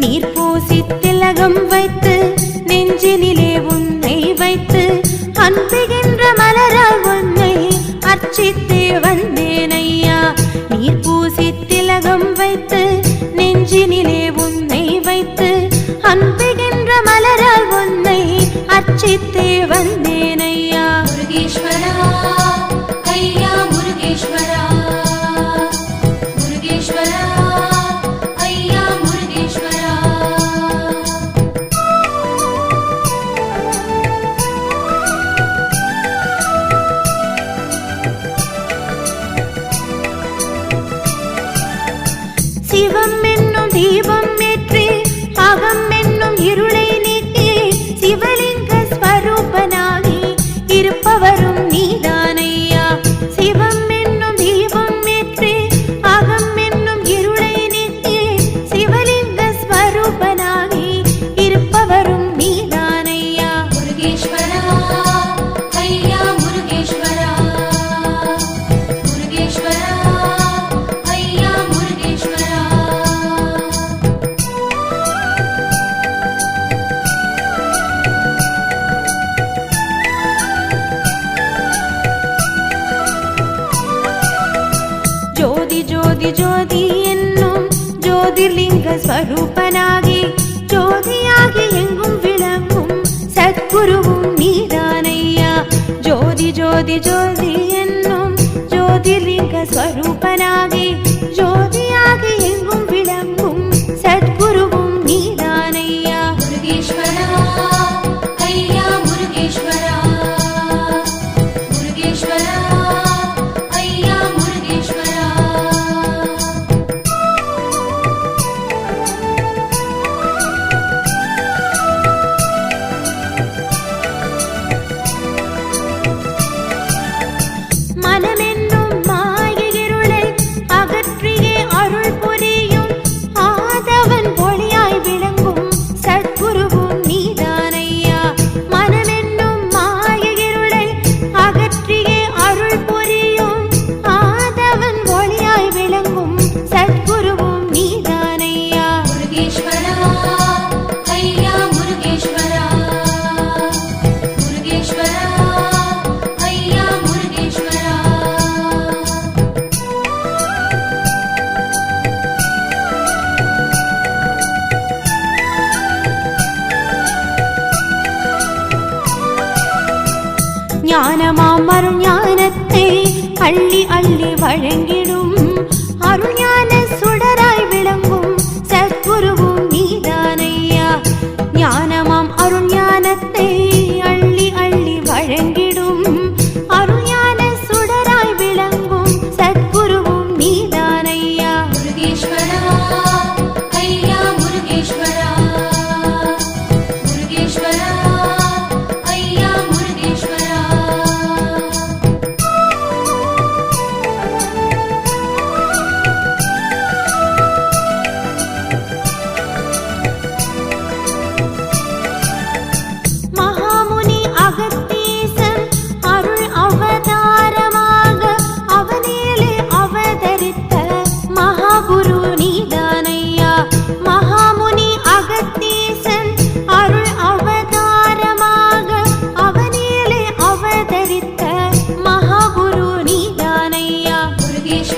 நீர் பூசி திலகம் வைத்து நெஞ்சினிலே உன்னை வைத்து அன்புகின்ற மலரால் உன்னை அர்ச்சித்தே வந்து ஜோதி ஜோதி என்னும் ஜோதிர்லிங்க ஸ்வரூபனாகி ஜோதியாகி எங்கும் விளங்கும் சத்குருவும் நீதானையா ஜோதி ஜோதி ஜோதி என்னும் ஜோதிர்லிங்க ஸ்வரூபனாகி ஞானமாம் அருஞானத்தை அள்ளி அள்ளி வழங்கிடும். அருஞான சுடராய் விளங்கும். சத்குருவும்